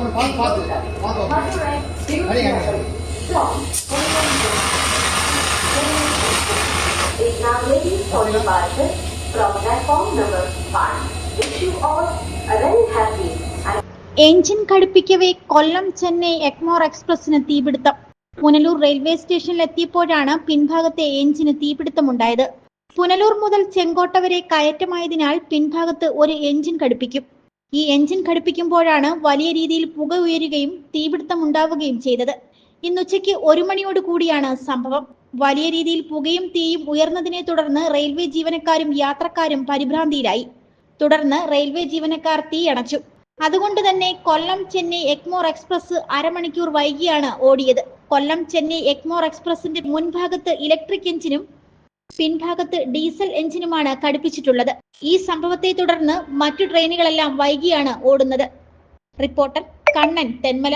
அப்புறம் பார்த்து பார்த்து பார்த்து Madurai அடி, அடி, அடி. from is now ready for departure from platform number 1. Wish you all a very happy and engine ഘടിപ്പിക്കവേ കൊല്ലം ചെന്നൈ എക്മോർ എക്സ്പ്രസിന് തീപിടുത്തം പുനലൂർ റെയിൽവേ സ്റ്റേഷനിൽ എത്തിയപ്പോഴാണ് പിൻഭാഗത്തെ എഞ്ചിന് തീപിടുത്തമുണ്ടായത് പുനലൂർ മുതൽ ചെങ്കോട്ട വരെ കയറ്റമായതിനാൽ പിൻഭാഗത്ത് ഒരു എഞ്ചിൻ ഘടിപ്പിക്കും ഈ എഞ്ചിൻ ഘടിപ്പിക്കുമ്പോഴാണ് വലിയ രീതിയിൽ പുക ഉയരുകയും തീപിടുത്തം ഉണ്ടാവുകയും ചെയ്തത്. ഇന്നുച്ചയ്ക്ക് ഒരു മണിയോട് കൂടിയാണ് സംഭവം. വലിയ രീതിയിൽ പുകയും തീയും ഉയർന്നതിനെ തുടർന്ന് റെയിൽവേ ജീവനക്കാരും യാത്രക്കാരും പരിഭ്രാന്തിയിലായി. തുടർന്ന് റെയിൽവേ ജീവനക്കാർ തീ അണച്ചു. അതുകൊണ്ട് തന്നെ കൊല്ലം ചെന്നൈ എക്മോർ എക്സ്പ്രസ് അരമണിക്കൂർ വൈകിയാണ് ഓടിയത്. കൊല്ലം ചെന്നൈ എക്മോർ എക്സ്പ്രസിന്റെ മുൻഭാഗത്ത് ഇലക്ട്രിക് എഞ്ചിനും പിൻഭാഗത്ത് ഡീസൽ എഞ്ചിനുമാണ് ഘടിപ്പിച്ചിട്ടുള്ളത്. ഈ സംഭവത്തെ തുടർന്ന് മറ്റു ട്രെയിനുകളെല്ലാം വൈകിയാണ് ഓടുന്നത്. റിപ്പോർട്ടർ കണ്ണൻ തെന്മല.